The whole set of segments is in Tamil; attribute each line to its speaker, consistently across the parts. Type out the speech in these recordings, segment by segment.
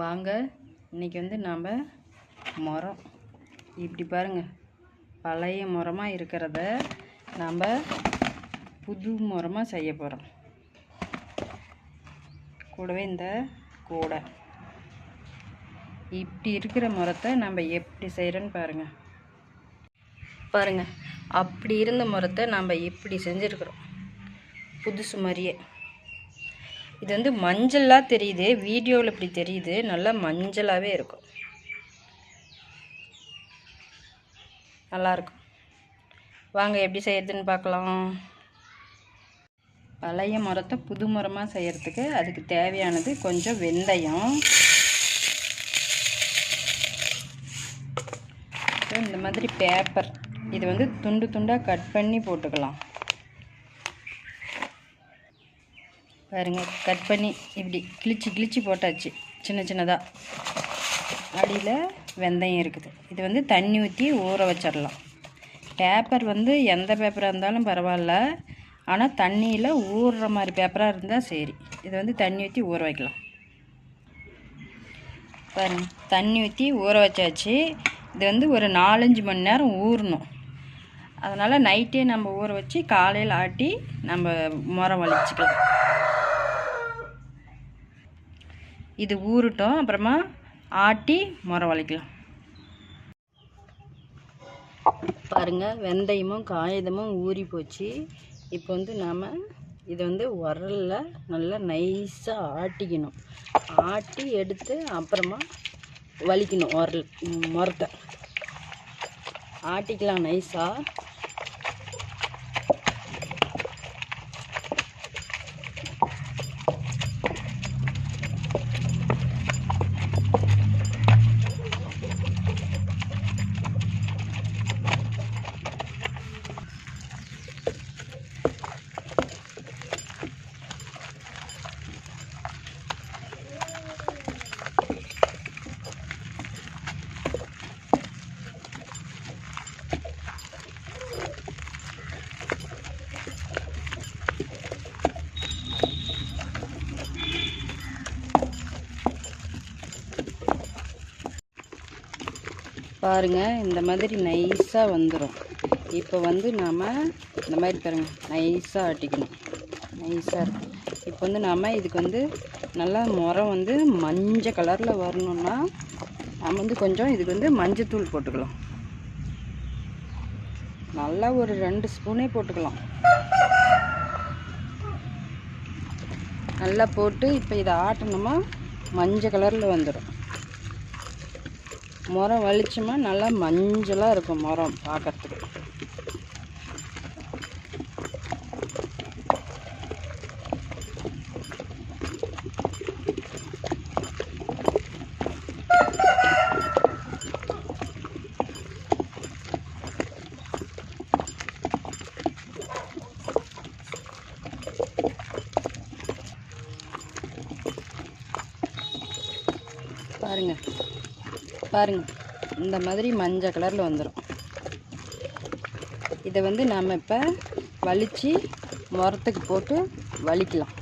Speaker 1: வாங்க இன்றைக்கி வந்து நாம் முறம் இப்படி பாருங்கள் பழைய முறமாக இருக்கிறத நாம் புது முறமாக செய்ய போகிறோம் கூடவே இந்த கூடை. இப்படி இருக்கிற மரத்தை நம்ம எப்படி செய்கிறோன்னு பாருங்கள் பாருங்கள் அப்படி இருந்த முறத்தை நம்ம இப்படி செஞ்சுருக்குறோம்? புதுசு மாதிரியே. இது வந்து மஞ்சளாக தெரியுது. வீடியோவில் இப்படி தெரியுது. நல்லா மஞ்சளாகவே இருக்கும். நல்லாயிருக்கும் வாங்க எப்படி செய்யறதுன்னு பார்க்கலாம். பழைய மரத்தை புது மரமாக செய்கிறதுக்கு அதுக்கு தேவையானது கொஞ்சம் வெந்தயம். இந்த மாதிரி பேப்பர் இது வந்து துண்டு துண்டாக கட் பண்ணி போட்டுக்கலாம். பாருங்கள் கட் பண்ணி இப்படி கிழிச்சு கிழிச்சு போட்டாச்சு. சின்ன சின்னதாக அடியில் வெந்தயம் இருக்குது. இது வந்து தண்ணி ஊற்றி ஊற வச்சிடலாம் பேப்பர் வந்து எந்த பேப்பராக இருந்தாலும் பரவாயில்ல. ஆனால் தண்ணியில் ஊறுற மாதிரி பேப்பராக இருந்தால் சரி. இது வந்து தண்ணி ஊற்றி ஊற வைக்கலாம். பாருங்க தண்ணி ஊற்றி ஊற வச்சாச்சு. இது வந்து ஒரு நாலஞ்சு மணி நேரம் ஊறணும். அதனால் நைட்டே நம்ம ஊற வச்சு காலையில் ஆட்டி நம்ம முறம் வலிச்சிக்கலாம். இது ஊறட்டும் அப்புறமா ஆட்டி முறை வளைக்கலாம். பாருங்கள் வெந்தயமும் காகிதமும் ஊறி போச்சு. இப்போ வந்து நாம் இதை வந்து உரலில் நல்லா நைஸாக ஆட்டிக்கணும். ஆட்டி எடுத்து அப்புறமா வலிக்கணும் உரல் முரத்தை ஆட்டிக்கலாம் நைஸாக பாருங்கள் இந்த மாதிரி நைஸாக வந்துடும் இப்போ வந்து நாம் இந்த மாதிரி பாருங்கள் நைஸாக ஆட்டிக்கணும். நைஸாக இருக்கும் இப்போ வந்து நாம் இதுக்கு வந்து நல்லா முறம் வந்து மஞ்சள் கலரில் வரணும்னா நம்ம வந்து கொஞ்சம் இதுக்கு வந்து மஞ்சத்தூள் போட்டுக்கலாம். நல்லா ஒரு ரெண்டு ஸ்பூனே போட்டுக்கலாம். நல்லா போட்டு இப்போ இதை ஆட்டணுமா மஞ்சள் கலரில் வந்துடும் முறம் வலிச்சுமா நல்லா மஞ்சளாக இருக்கும் முறம் பார்க்கறதுக்கு. பாருங்க. பாருங்க. இந்த மாதிரி மஞ்சள் கலரில் வந்துடும் இதை வந்து நாம் இப்போ வலித்து முரத்துக்கு போட்டு வலிக்கலாம்.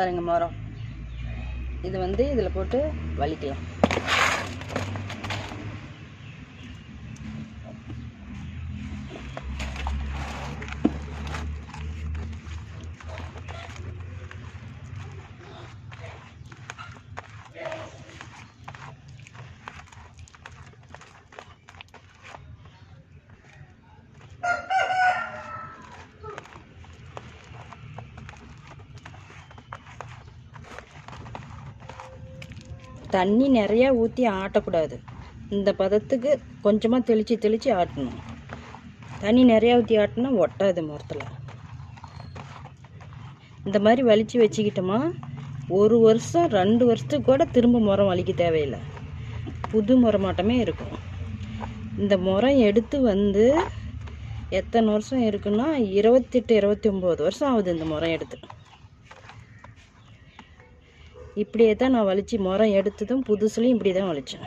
Speaker 1: பாருங்கள் மரம். இது வந்து இதில் போட்டு வலிக்கலாம். தண்ணி நிறையா ஊற்றி ஆட்டக்கூடாது. இந்த பதத்துக்கு கொஞ்சமாக தெளித்து தெளித்து ஆட்டணும். தண்ணி நிறையா ஊற்றி ஆட்டினா ஒட்டாது மரத்தில். இந்த மாதிரி வலித்து வச்சுக்கிட்டோமா ஒரு வருஷம் ரெண்டு வருஷத்துக்கு கூட திரும்ப முறம் வலிக்க தேவையில்லை. புது முறமாட்டமே இருக்கும். இந்த முறம் எடுத்து வந்து எத்தனை வருஷம் இருக்குன்னா இருபத்தெட்டு இருபத்தி ஒம்பது வருஷம் ஆகுது இந்த முறம் எடுத்து. இப்படியே தான் நான் வலிச்சு முறம் எடுத்ததும் புதுசுலையும் இப்படி தான் வலிச்சேன்.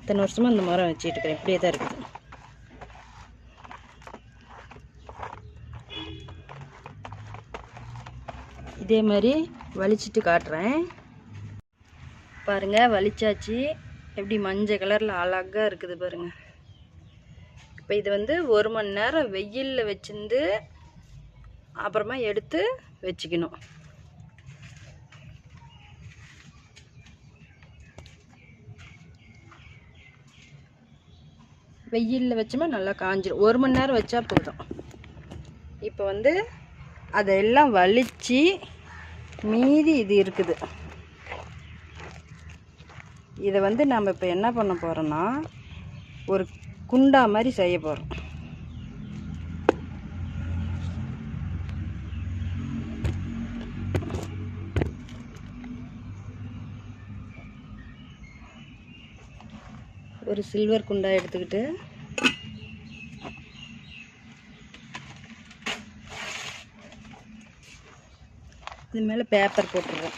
Speaker 1: இத்தனை வருஷமாக இந்த மரம் வச்சுட்டு இருக்கிறேன். இப்படியே தான் இருக்குது. இதே மாதிரி வலிச்சிட்டு காட்டுறேன். பாருங்கள் வலிச்சாச்சு. எப்படி மஞ்சள் கலரில் அழகாக இருக்குது பாருங்கள் இப்போ இது வந்து ஒரு மணி நேரம் வெயிலில் வச்சுருந்து அப்புறமா எடுத்து வச்சுக்கணும். வெயிலில் வச்சோமா நல்லா காஞ்சிடும் ஒரு மணி நேரம் வச்சா போதும். இப்போ வந்து அதெல்லாம் வலித்து மீதி இது இருக்குது. இதை வந்து நம்ம இப்போ என்ன பண்ண போகிறோன்னா ஒரு குண்டா மாதிரி செய்ய போகிறோம் ஒரு சில்வர் குண்டா எடுத்துக்கிட்டு இது மேலே பேப்பர் போட்டுருவோம்.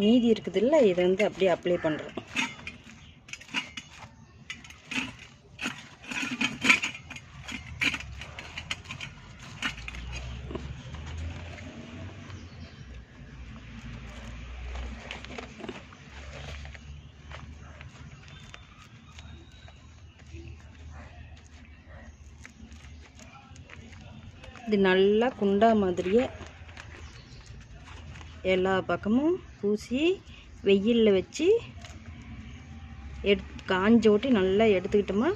Speaker 1: மீதி இருக்குது இல்லை இதை வந்து அப்படியே அப்ளை பண்ணுறோம் இது நல்லா குண்டா மாதிரியே எல்லா பக்கமும் பூசி வெயிலில் வச்சு எட் காஞ்ச ஓட்டி நல்லா எடுத்துக்கிட்டோமா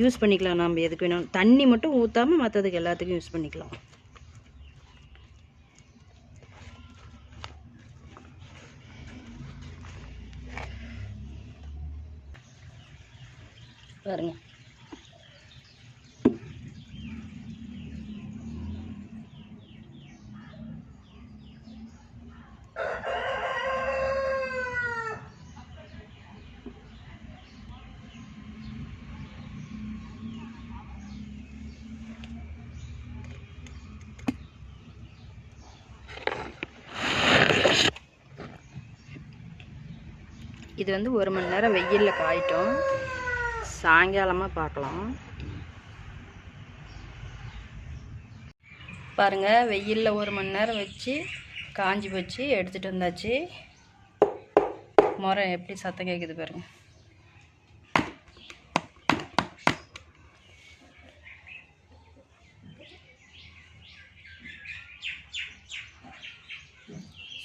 Speaker 1: யூஸ் பண்ணிக்கலாம் நம்ம எதுக்கு வேணும். தண்ணி மட்டும் ஊற்றாமல் மற்றதுக்கு எல்லாத்துக்கும் யூஸ் பண்ணிக்கலாம். பாருங்கள் இது வந்து ஒரு மணி நேரம் வெயிலில் காயிட்டோம். சாயங்காலமாக பார்க்கலாம். பாருங்கள் வெயிலில் ஒரு மணி நேரம் வச்சு காஞ்சி போச்சு எடுத்துகிட்டு வந்தாச்சு. முறை எப்படி சத்தம் கேட்குது பாருங்கள்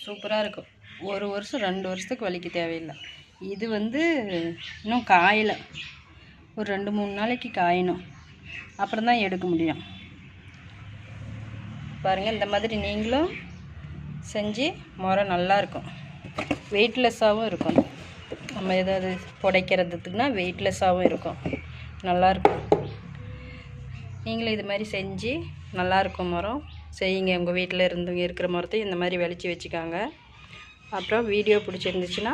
Speaker 1: சூப்பராக இருக்கும். ஒரு வருஷம் ரெண்டு வருஷத்துக்கு வலிக்க தேவையில்லை. இது வந்து இன்னும் காயலை. ஒரு ரெண்டு மூணு நாளைக்கு காயணும். அப்புறம் தான் எடுக்க முடியும். பாருங்கள் இந்த மாதிரி நீங்களும் செஞ்சு முறை நல்லாயிருக்கும் வெயிட்லெஸ்ஸாகவும் இருக்கும். நம்ம ஏதாவது புடைக்கிறதுக்குனா வெயிட்லெஸ்ஸாகவும் இருக்கும். நல்லாயிருக்கும் நீங்களும் இது மாதிரி செஞ்சு நல்லாயிருக்கும் மரம் செய்யுங்க உங்கள் வீட்டில் இருந்து இருக்கிற மரத்தையும் இந்த மாதிரி விளைச்சி வச்சுக்காங்க. அப்புறம் வீடியோ பிடிச்சிருந்துச்சுன்னா